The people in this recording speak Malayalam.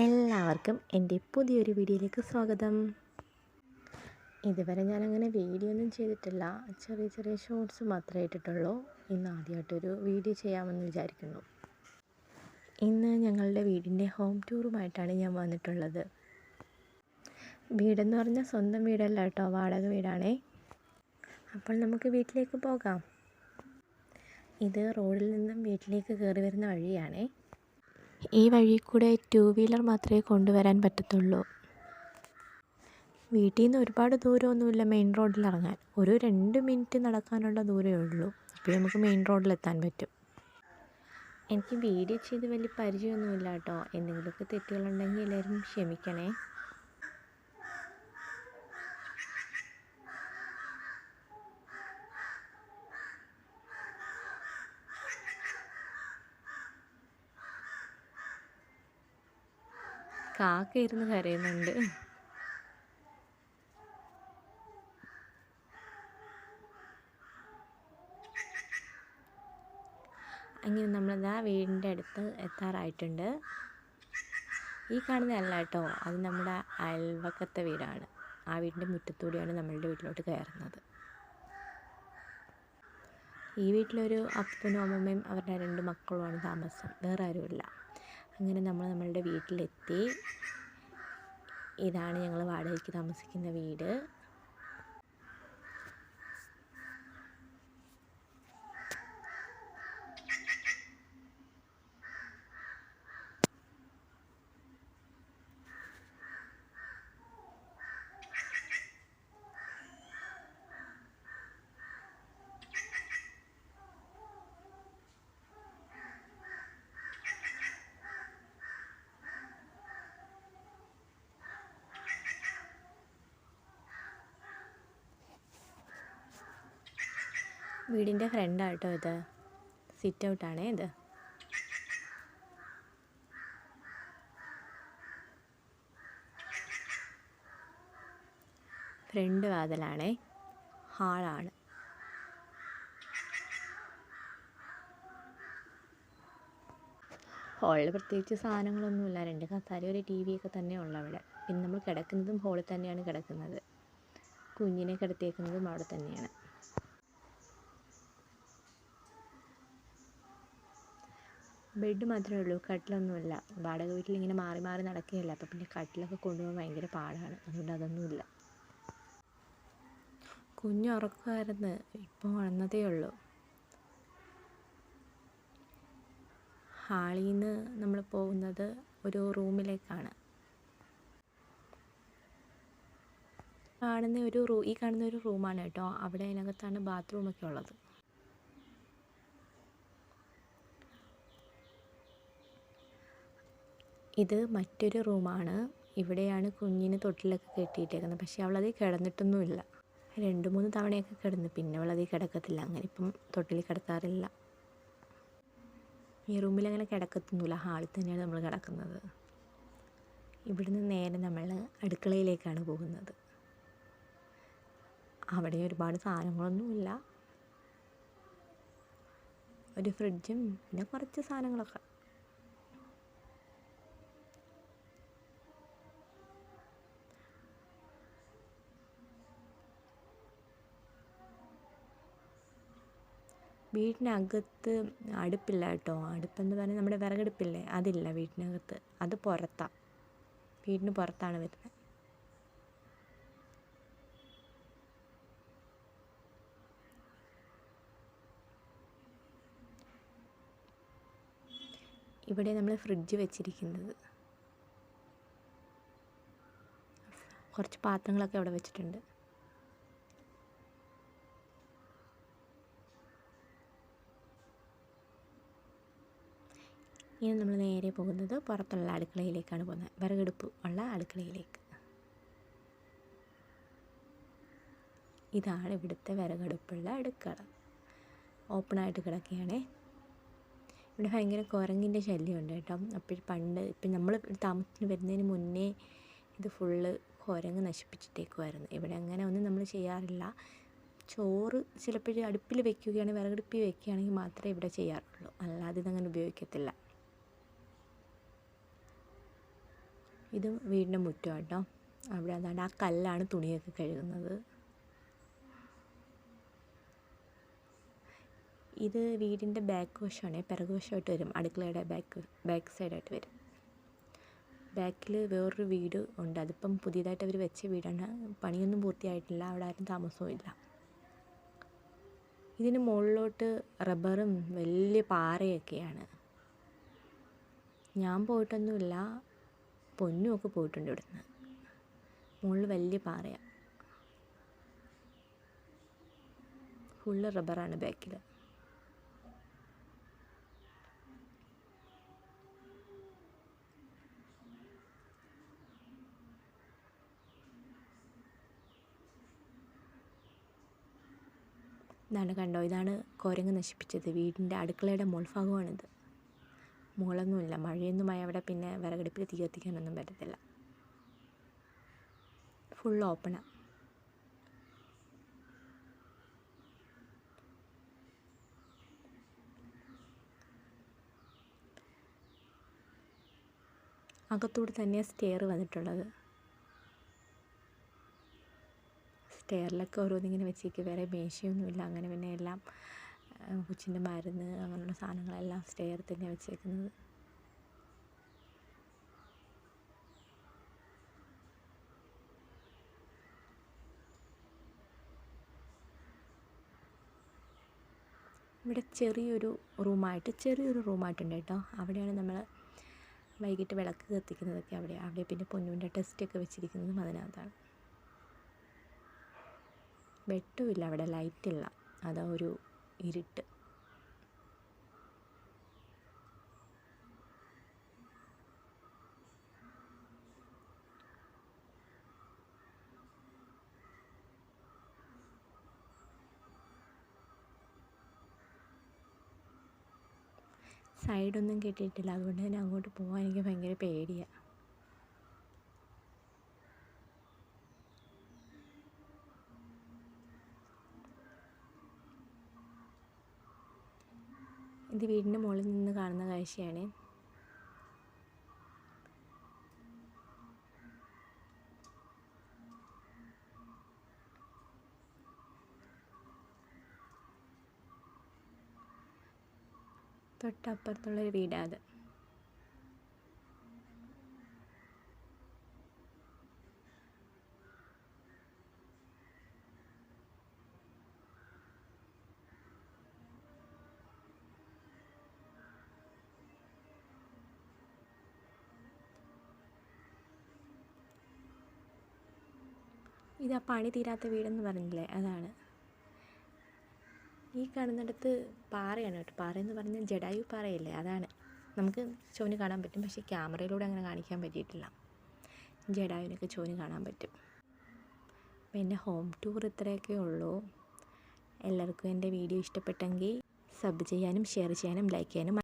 എല്ലാവർക്കും എന്റെ പുതിയൊരു വീഡിയോയിലേക്ക് സ്വാഗതം. ഇതുവരെ ഞാനങ്ങനെ വീഡിയോ ഒന്നും ചെയ്തിട്ടില്ല. ചെറിയ ചെറിയ ഷോർട്സ് മാത്രമേ ഇട്ടിട്ടുള്ളൂ. ഇന്ന് ആദ്യമായിട്ടൊരു വീഡിയോ ചെയ്യാമെന്ന് വിചാരിക്കുന്നു. ഇന്ന് ഞങ്ങളുടെ വീടിന്റെ ഹോം ടൂറുമായിട്ടാണ് ഞാൻ വന്നിട്ടുള്ളത്. വീടെന്ന് പറഞ്ഞാൽ സ്വന്തം വീടല്ല കേട്ടോ വാടക വീടാണേ. അപ്പോൾ നമുക്ക് വീട്ടിലേക്ക് പോകാം. ഇത് റോഡിൽ നിന്നും വീട്ടിലേക്ക് കയറി വരുന്ന വഴിയാണേ. ഈ വഴി കൂടെ ടു വീലർ മാത്രമേ കൊണ്ടുവരാൻ പറ്റത്തുള്ളൂ. വീട്ടിൽ നിന്ന് ഒരുപാട് ദൂരമൊന്നുമില്ല മെയിൻ റോഡിൽ ഇറങ്ങാൻ. ഒരു രണ്ട് മിനിറ്റ് നടക്കാനുള്ള ദൂരമേ ഉള്ളൂ. അപ്പോൾ നമുക്ക് മെയിൻ റോഡിലെത്താൻ പറ്റും. എനിക്ക് വീഡിയോ ചെയ്ത് വലിയ പരിചയമൊന്നുമില്ല കേട്ടോ. എന്തെങ്കിലുമൊക്കെ തെറ്റുകളുണ്ടെങ്കിൽ എല്ലാവരും ക്ഷമിക്കണേ. കാക്ക ഇരുന്ന് കരയുന്നുണ്ട്. അങ്ങനെ നമ്മളിതാ വീടിന്റെ അടുത്ത് എത്താറായിട്ടുണ്ട്. ഈ കാണുന്നതല്ല കേട്ടോ അത് നമ്മുടെ അയൽവക്കത്തെ വീടാണ്. ആ വീടിന്റെ മുറ്റത്തൂടെയാണ് നമ്മളുടെ വീട്ടിലോട്ട് കയറുന്നത്. ഈ വീട്ടിലൊരു അപ്പനും അമ്മമ്മയും അവരുടെ രണ്ട് മക്കളുമാണ് താമസം വേറെ ആരുമില്ല. അങ്ങനെ നമ്മൾ നമ്മളുടെ വീട്ടിലെത്തി. ഇതാണ് ഞങ്ങൾ വാടകയ്ക്ക് താമസിക്കുന്ന വീട്. വീടിന്റെ ഫ്രണ്ടാട്ടോ ഇത്. സിറ്റ് ഔട്ടാണേ ഇത്. ഫ്രണ്ട് വാതിലാണേ. ഹാളാണ്. ഹാളിൽ പ്രത്യേകിച്ച് സാധനങ്ങളൊന്നുമില്ല. രണ്ട് കസാര ഒരു ടി വി ഒക്കെ തന്നെ ഉള്ളു അവിടെ. പിന്നെ നമ്മൾ കിടക്കുന്നതും ഹാളിൽ തന്നെയാണ് കിടക്കുന്നത്. കുഞ്ഞിനെ കിടത്തിയേക്കുന്നതും അവിടെ തന്നെയാണ്. ബെഡ് മാത്രമേ ഉള്ളൂ കട്ടിലൊന്നുമില്ല. വാടക വീട്ടിൽ ഇങ്ങനെ മാറി മാറി നടക്കുകയല്ല അപ്പോൾ പിന്നെ കട്ടിലൊക്കെ കൊണ്ടുപോകാൻ ഭയങ്കര പാടാണ്. അതുകൊണ്ട് അതൊന്നുമില്ല. കുഞ്ഞ് ഉറക്കമായിരുന്നു ഇപ്പോൾ ഉണർന്നതേ ഉള്ളൂ. ഹാളിൽ നിന്ന് നമ്മൾ പോകുന്നത് ഒരു റൂമിലേക്കാണ്. കാണുന്ന ഒരു റൂ ഈ കാണുന്ന ഒരു റൂമാണ് കേട്ടോ. അവിടെ അതിനകത്താണ് ബാത്റൂമൊക്കെ ഉള്ളത്. ഇത് മറ്റൊരു റൂമാണ്. ഇവിടെയാണ് കുഞ്ഞിന് തൊട്ടിലൊക്കെ കെട്ടിയിട്ടേക്കുന്നത്. പക്ഷേ അവളതിൽ കിടന്നിട്ടൊന്നുമില്ല. രണ്ട് മൂന്ന് തവണയൊക്കെ കിടന്നു. പിന്നെ അവളതിൽ കിടക്കത്തില്ല. അങ്ങനെ ഇപ്പം തൊട്ടിൽ കിടത്താറില്ല ഈ റൂമിൽ അങ്ങനെ കിടക്കത്തൊന്നുമില്ല. ഹാളിൽ തന്നെയാണ് നമ്മൾ കിടക്കുന്നത്. ഇവിടുന്ന് നേരെ നമ്മൾ അടുക്കളയിലേക്കാണ് പോകുന്നത്. അവിടെ ഒരുപാട് സാധനങ്ങളൊന്നുമില്ല. ഒരു ഫ്രിഡ്ജും പിന്നെ കുറച്ച് സാധനങ്ങളൊക്കെ. വീട്ടിനകത്ത് അടുപ്പില്ല കേട്ടോ. അടുപ്പെന്ന് പറഞ്ഞാൽ നമ്മുടെ വിറകടുപ്പില്ലേ? അതില്ല വീട്ടിനകത്ത്. അത് പുറത്താണ് വീടിന് പുറത്താണ് വരുന്നത്. ഇവിടെ നമ്മൾ ഫ്രിഡ്ജ് വെച്ചിരിക്കുന്നത്. കുറച്ച് പാത്രങ്ങളൊക്കെ അവിടെ വെച്ചിട്ടുണ്ട്. ഇനി നമ്മൾ നേരെ പോകുന്നത് പുറത്തുള്ള അടുക്കളയിലേക്കാണ് പോകുന്നത്. വിറകടുപ്പ് ഉള്ള അടുക്കളയിലേക്ക്. ഇതാണ് ഇവിടുത്തെ വിറകടുപ്പുള്ള അടുക്കള. ഓപ്പണായിട്ട് കിടക്കുകയാണ്. ഇവിടെ ഭയങ്കര കുരങ്ങിന്റെ ശല്യമുണ്ട് കേട്ടോ. അപ്പോൾ പണ്ട് ഇപ്പം നമ്മൾ താമസത്തിന് വരുന്നതിന് മുന്നേ ഇത് ഫുള്ള് കുരങ്ങ് നശിപ്പിച്ചിട്ടേക്കുമായിരുന്നു ഇവിടെ അങ്ങനെ ഒന്നും നമ്മൾ ചെയ്യാറില്ല. ചോറ് ചിലപ്പോൾ അടുപ്പിൽ വെക്കുകയാണെങ്കിൽ വിറകടുപ്പിൽ വെക്കുകയാണെങ്കിൽ മാത്രമേ ഇവിടെ ചെയ്യാറുള്ളൂ. അല്ലാതെ ഇതങ്ങനെ ഉപയോഗിക്കത്തില്ല. ഇതും വീടിന്റെ മുറ്റം കേട്ടോ അവിടെ അതാണ്ട് ആ കല്ലാണ് തുണിയൊക്കെ കഴുകുന്നത്. ഇത് വീടിന്റെ ബാക്ക് വശമാണ്. പിറകു വശമായിട്ട് വരും. അടുക്കളയുടെ ബാക്ക് ബാക്ക് സൈഡായിട്ട് വരും. ബാക്കിൽ വേറൊരു വീട് ഉണ്ട്. അതിപ്പം പുതിയതായിട്ട് അവർ വെച്ച വീടാണ്. പണിയൊന്നും പൂർത്തിയായിട്ടില്ല. അവിടെ ആരും താമസവും ഇല്ല. ഇതിന് മുകളിലോട്ട് റബ്ബറും വലിയ പാറയൊക്കെയാണ്. ഞാൻ പോയിട്ടൊന്നുമില്ല. പൊന്നും ഒക്കെ പോയിട്ടുണ്ട് ഇവിടുന്ന്. മുകളിൽ വലിയ പാറയാണ് ഫുള്ള് റബ്ബറാണ് ബാക്കിൽ. ഇതാണ് കണ്ടോ ഇതാണ് കുരങ്ങ് നശിപ്പിച്ചത്. വീടിന്റെ അടുക്കളയുടെ മുൾഭാഗമാണിത്. മുകളൊന്നുമില്ല. മഴയൊന്നുമായി അവിടെ പിന്നെ വിറകടുപ്പിൽ തീ കത്തിക്കാനൊന്നും പറ്റത്തില്ല. ഫുൾ ഓപ്പണാണ് അകത്തൂടെ തന്നെയാണ് സ്റ്റെയർ വന്നിട്ടുള്ളത്. സ്റ്റെയറിലൊക്കെ ഓരോന്നിങ്ങനെ വെച്ചേക്ക് വേറെ മേശയൊന്നുമില്ല. അങ്ങനെ പിന്നെ എല്ലാം കൊച്ചിന്റെ മരുന്ന് അങ്ങനെയുള്ള സാധനങ്ങളെല്ലാം സ്റ്റെയർ തന്നെയാണ് വെച്ചേക്കുന്നത്. ഇവിടെ ചെറിയൊരു റൂമായിട്ട് ചെറിയൊരു റൂമായിട്ടുണ്ട് കേട്ടോ. അവിടെയാണ് നമ്മൾ വൈകിട്ട് വിളക്ക് കത്തിക്കുന്നതൊക്കെ അവിടെ അവിടെ പിന്നെ പൊന്നുവിന്റെ ടെസ്റ്റൊക്കെ വെച്ചിരിക്കുന്നതും അതിനകത്താണ്. വെട്ടമില്ല അവിടെ ലൈറ്റില്ല അതാ ഒരു ഇരുട്ട്. സൈഡൊന്നും കെട്ടിയിട്ടില്ല. അതുകൊണ്ട് തന്നെ അങ്ങോട്ട് പോകാൻ എനിക്ക് ഭയങ്കര പേടിയാണ് ഇത് വീടിന്റെ മുകളിൽ നിന്ന് കാണുന്ന കാഴ്ചയാണ്. തൊട്ടപ്പുറത്തുള്ളൊരു വീടാണ് അത്. ഇത് പണി തീരാത്ത വീടെന്ന് പറഞ്ഞില്ലേ? അതാണ്. ഈ കാണുന്നിടത്ത് പാറയാണ് കേട്ടോ. പാറയെന്ന് പറഞ്ഞാൽ ജഡായു പാറയല്ലേ? അതാണ്. നമുക്ക് ചോന് കാണാൻ പറ്റും. പക്ഷേ ക്യാമറയിലൂടെ അങ്ങനെ കാണിക്കാൻ പറ്റിയിട്ടില്ല. ജഡായുവിനൊക്കെ ചോന് കാണാൻ പറ്റും. പിന്നെ ഹോം ടൂർ ഇത്രയൊക്കെ ഉള്ളൂ. എല്ലാവർക്കും എന്റെ വീഡിയോ ഇഷ്ടപ്പെട്ടെങ്കിൽ സബ് ചെയ്യാനും ഷെയർ ചെയ്യാനും ലൈക്ക് ചെയ്യാനും